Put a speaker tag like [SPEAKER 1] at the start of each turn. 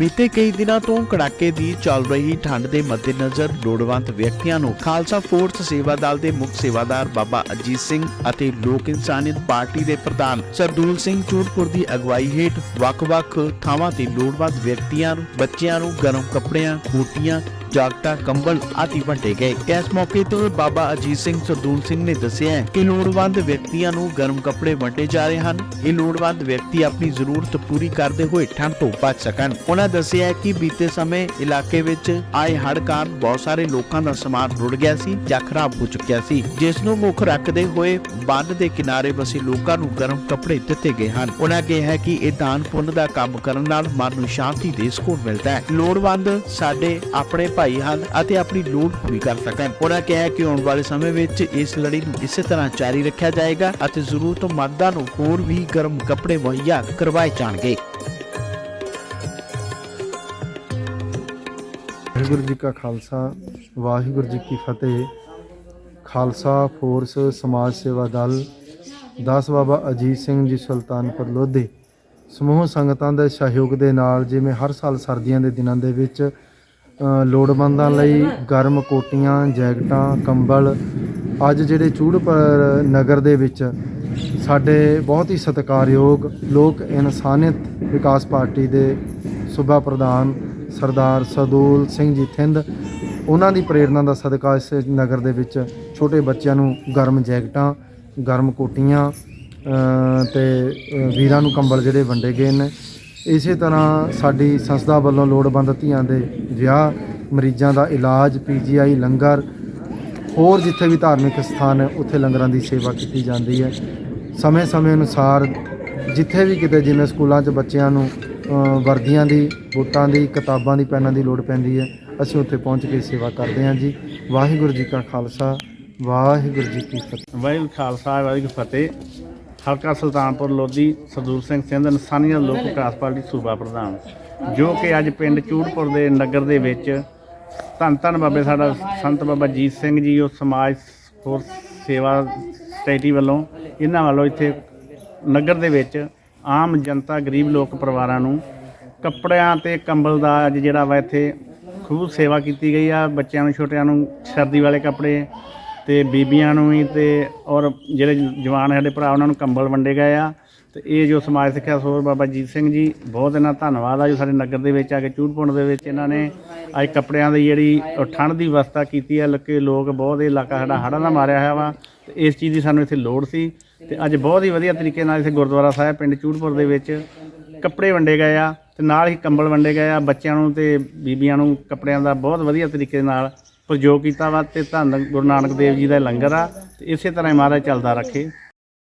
[SPEAKER 1] ਬੀਤੇ ਕਈ ਦਿਨਾਂ ਤੋਂ ਕੜਾਕੇ ਦੀ ਚੱਲ ਰਹੀ ਠੰਡ ਦੇ ਮੱਦੇਨਜ਼ਰ ਲੋੜਵੰਦ ਵਿਅਕਤੀਆਂ ਨੂੰ ਖਾਲਸਾ ਫੋਰਸ ਸੇਵਾ ਦਲ ਦੇ ਮੁੱਖ ਸੇਵਾਦਾਰ ਬਾਬਾ ਅਜੀਤ ਸਿੰਘ ਅਤੇ ਲੋਕ ਇਨਸਾਨੀਅਤ ਪਾਰਟੀ ਦੇ ਪ੍ਰਧਾਨ ਸਰਦੂਲ ਸਿੰਘ ਚੂੜਪੁਰ ਦੀ ਅਗਵਾਈ ਹੇਠ ਵੱਖ-ਵੱਖ ਥਾਵਾਂ ਤੇ ਲੋੜਵੰਦ ਵਿਅਕਤੀਆਂ ਨੂੰ, ਬੱਚਿਆਂ ਨੂੰ ਗਰਮ ਕੱਪੜਿਆਂ, ਕੋਟੀਆਂ ਜਾਕਟਾਂ ਕੰਬਲ ਆਦਿ ਵੰਡੇ ਗਏ। ਇਸ ਮੌਕੇ ਤੇ ਬਾਬਾ ਅਜੀਤ ਸਿੰਘ ਸਰਦੂਲ ਸਿੰਘ ਨੇ ਦੱਸਿਆ ਕਿ ਲੋੜਵੰਦ ਵਿਅਕਤੀਆਂ ਨੂੰ ਗਰਮ ਕੱਪੜੇ ਵੰਡੇ ਜਾ ਰਹੇ ਹਨ। ਇਹ ਲੋੜਵੰਦ ਵਿਅਕਤੀ ਆਪਣੀ ਜ਼ਰੂਰਤ ਪੂਰੀ ਕਰਦੇ ਹੋਏ ਠੰਡ ਤੋਂ ਬਚ ਸਕਣ। ਉਹਨਾਂ ਦੱਸਿਆ ਕਿ ਬੀਤੇ ਸਮੇਂ ਇਲਾਕੇ ਵਿੱਚ ਆਏ ਹੜ੍ਹ ਕਾਰਨ ਬਹੁਤ ਸਾਰੇ ਲੋਕਾਂ ਦਾ ਸਮਾਨ ਰੁੜ ਗਿਆ ਸੀ ਜਾਂ ਖਰਾਬ ਹੋ ਚੁੱਕਿਆ ਸੀ, ਜਿਸ ਨੂੰ ਮੁੱਖ ਰੱਖਦੇ ਹੋਏ ਬੰਨ ਦੇ ਕਿਨਾਰੇ ਵਸੇ ਲੋਕਾਂ ਨੂੰ ਗਰਮ ਕੱਪੜੇ ਦਿੱਤੇ ਗਏ ਹਨ। ਉਹਨਾਂ ਕਿਹਾ ਕਿ ਇਹ ਦਾਨ ਪੁੰਨ ਦਾ ਕੰਮ ਕਰਨ ਨਾਲ ਮਨ ਨੂੰ ਸ਼ਾਂਤੀ ਦੇ ਸਕੂਨ ਮਿਲਦਾ ਹੈ। ਲੋੜਵੰਦ ਸਾਡੇ ਆਪਣੇ ਭਾਈ ਹਨ ਅਤੇ ਆਪਣੀ ਲੋੜ ਪੂਰੀ ਕਰ ਸਕਣ। ਉਹਨਾਂ ਕਿਹਾ ਕਿ ਆਉਣ ਵਾਲੇ ਸਮੇਂ ਵਿੱਚ ਇਸ ਲੜੀ ਨੂੰ ਇਸੇ ਤਰ੍ਹਾਂ ਜਾਰੀ ਰੱਖਿਆ ਜਾਏਗਾ ਅਤੇ ਜ਼ਰੂਰਤ ਜ਼ਰੂਰਤਮੰਦਾਂ ਨੂੰ ਹੋਰ ਵੀ ਗਰਮ ਕੱਪੜੇ ਮੁਹੱਈਆ ਕਰਵਾਏ ਜਾਣਗੇ।
[SPEAKER 2] ਵਾਹਿਗੁਰੂ ਜੀ ਕਾ ਖਾਲਸਾ, ਵਾਹਿਗੁਰੂ ਜੀ ਕੀ ਫਤਿਹ। ਖਾਲਸਾ ਫੋਰਸ ਸਮਾਜ ਸੇਵਾ ਦਲ, ਦਾਸ ਬਾਬਾ ਅਜੀਤ ਸਿੰਘ ਜੀ ਸੁਲਤਾਨਪੁਰ ਲੋਧੀ। ਸਮੂਹ ਸੰਗਤਾਂ ਦੇ ਸਹਿਯੋਗ ਦੇ ਨਾਲ ਜਿਵੇਂ ਹਰ ਸਾਲ ਸਰਦੀਆਂ ਦੇ ਦਿਨਾਂ ਦੇ ਵਿੱਚ ਲੋੜਵੰਦਾਂ ਲਈ ਗਰਮ ਕੋਟੀਆਂ ਜੈਕਟਾਂ ਕੰਬਲ ਅੱਜ ਜਿਹੜੇ ਚੂੜਪਰ ਨਗਰ ਦੇ ਵਿੱਚ ਸਾਡੇ ਬਹੁਤ ਹੀ ਸਤਿਕਾਰਯੋਗ ਲੋਕ ਇਨਸਾਨੀਅਤ ਵਿਕਾਸ ਪਾਰਟੀ ਦੇ ਸੂਬਾ ਪ੍ਰਧਾਨ ਸਰਦਾਰ ਸਦੂਲ ਸਿੰਘ ਜੀ ਥਿੰਦ ਉਹਨਾਂ ਦੀ ਪ੍ਰੇਰਣਾ ਦਾ ਸਦਕਾ ਇਸ ਨਗਰ ਦੇ ਵਿੱਚ ਛੋਟੇ ਬੱਚਿਆਂ ਨੂੰ ਗਰਮ ਜੈਕਟਾਂ ਗਰਮ ਕੋਟੀਆਂ ਅ, ਤੇ ਵੀਰਾਂ ਨੂੰ ਕੰਬਲ ਜਿਹੜੇ ਵੰਡੇ ਗਏ ਨੇ। ਇਸੇ ਤਰ੍ਹਾਂ ਸਾਡੀ ਸੰਸਥਾ ਵੱਲੋਂ ਲੋੜਵੰਦ ਧੀਆਂ ਦੇ ਵਿਆਹ, ਮਰੀਜ਼ਾਂ ਦਾ ਇਲਾਜ, ਪੀਜੀਆਈ, ਲੰਗਰ, ਹੋਰ ਜਿੱਥੇ ਵੀ ਧਾਰਮਿਕ ਸਥਾਨ ਹੈ, ਉੱਥੇ ਲੰਗਰਾਂ ਦੀ ਸੇਵਾ ਕੀਤੀ ਜਾਂਦੀ ਹੈ। ਸਮੇਂ-ਸਮੇਂ ਅਨੁਸਾਰ ਜਿੱਥੇ ਵੀ ਕਿਤੇ ਜਿਵੇਂ ਸਕੂਲਾਂ 'ਚ ਬੱਚਿਆਂ ਨੂੰ ਵਰਦੀਆਂ ਦੀ, ਬੂਟਾਂ ਦੀ, ਕਿਤਾਬਾਂ ਦੀ, ਪੈਨਾਂ ਦੀ ਲੋੜ ਪੈਂਦੀ ਹੈ, ਅਸੀਂ ਉੱਥੇ ਪਹੁੰਚ ਕੇ ਸੇਵਾ ਕਰਦੇ ਹਾਂ ਜੀ। ਵਾਹਿਗੁਰੂ ਜੀ ਕਾ ਖਾਲਸਾ, ਵਾਹਿਗੁਰੂ ਜੀ ਕੀ ਫਤਿਹ।
[SPEAKER 3] ਵਾਹਿਗੁਰੂ ਖਾਲਸਾ, ਵਾਹਿਗੁਰੂ ਫਤਿਹ। ਹਲਕਾ ਸੁਲਤਾਨਪੁਰ ਲੋਧੀ ਸਰਦੂਲ ਸਿੰਘ ਸਿੰਧ ਇਨਸਾਨੀਅਤ ਲੋਕ ਵਿਕਾਸ ਪਾਰਟੀ ਸੂਬਾ ਪ੍ਰਧਾਨ, ਜੋ ਕਿ ਅੱਜ ਪਿੰਡ ਚੂੜਪੁਰ ਦੇ ਨਗਰ ਦੇ ਵਿੱਚ ਧੰਨ ਧੰਨ ਬਾਬੇ ਸਾਡਾ ਸੰਤ ਬਾਬਾ ਜੀਤ ਸਿੰਘ ਜੀ, ਉਹ ਸਮਾਜ ਫੋਰਸ ਸੇਵਾ ਸੋਸਾਇਟੀ ਵੱਲੋਂ ਇਹਨਾਂ ਵੱਲੋਂ ਇੱਥੇ ਨਗਰ ਦੇ ਵਿੱਚ ਆਮ ਜਨਤਾ, ਗਰੀਬ ਲੋਕ ਪਰਿਵਾਰਾਂ ਨੂੰ ਕੱਪੜਿਆਂ ਤੇ ਕੰਬਲ ਦਾ ਅੱਜ ਜਿਹੜਾ ਵਾ ਇੱਥੇ ਖੂਬ ਸੇਵਾ ਕੀਤੀ ਗਈ ਆ। ਬੱਚਿਆਂ ਨੂੰ, ਛੋਟਿਆਂ ਨੂੰ ਸਰਦੀ ਵਾਲੇ ਕੱਪੜੇ ਤੇ ਬੀਬੀਆਂ ਨੂੰ ਵੀ ਤੇ ਔਰ ਜਿਹੜੇ ਜਵਾਨ ਸਾਡੇ ਭਰਾ, ਉਹਨਾਂ ਨੂੰ ਕੰਬਲ ਵੰਡੇ ਗਏ ਆ। ਤੇ ਇਹ ਜੋ ਸਮਾਜ ਸਿੱਖਿਆ ਸੋਰ ਬਾਬਾ ਜੀਤ ਸਿੰਘ ਜੀ, ਬਹੁਤ ਇਹਨਾਂ ਧੰਨਵਾਦ ਆ ਜੋ ਸਾਡੇ ਨਗਰ ਦੇ ਵਿੱਚ ਆ ਕੇ ਚੂੜਪੁੰਡ ਦੇ ਵਿੱਚ ਇਹਨਾਂ ਨੇ ਅੱਜ ਕੱਪੜਿਆਂ ਦੀ ਜਿਹੜੀ ਉਹ ਠੰਡ ਦੀ ਵਿਵਸਥਾ ਕੀਤੀ ਆ, ਲੱਕੇ ਲੋਕ ਬਹੁਤ ਇਹ ਇਲਾਕਾ ਸਾਡਾ ਹੜ੍ਹਾਂ ਦਾ ਮਾਰਿਆ ਹੋਇਆ ਵਾ। ਤੇ ਇਸ ਚੀਜ਼ ਦੀ ਸਾਨੂੰ ਇੱਥੇ ਲੋੜ ਸੀ। ਤੇ ਅੱਜ ਬਹੁਤ ਹੀ ਵਧੀਆ ਤਰੀਕੇ ਨਾਲ ਇੱਥੇ ਗੁਰਦੁਆਰਾ ਸਾਹਿਬ ਪਿੰਡ ਚੂੜਪੁਰ ਦੇ ਵਿੱਚ ਕੱਪੜੇ ਵੰਡੇ ਗਏ ਆ ਤੇ ਨਾਲ ਹੀ ਕੰਬਲ ਵੰਡੇ ਗਏ ਆ ਬੱਚਿਆਂ ਨੂੰ ਤੇ ਬੀਬੀਆਂ ਨੂੰ ਕੱਪੜਿਆਂ ਦਾ ਬਹੁਤ ਵਧੀਆ ਤਰੀਕੇ ਨਾਲ ਪ੍ਰਯੋਗ ਕੀਤਾ ਵਾ ਤੇ ਧੰਨ ਗੁਰੂ ਨਾਨਕ ਦੇਵ ਜੀ ਦਾ ਲੰਗਰ ਆ। ਤੇ ਇਸੇ ਤਰ੍ਹਾਂ ਹੀ ਮਹਾਰਾਜ ਚੱਲਦਾ ਰੱਖੇ।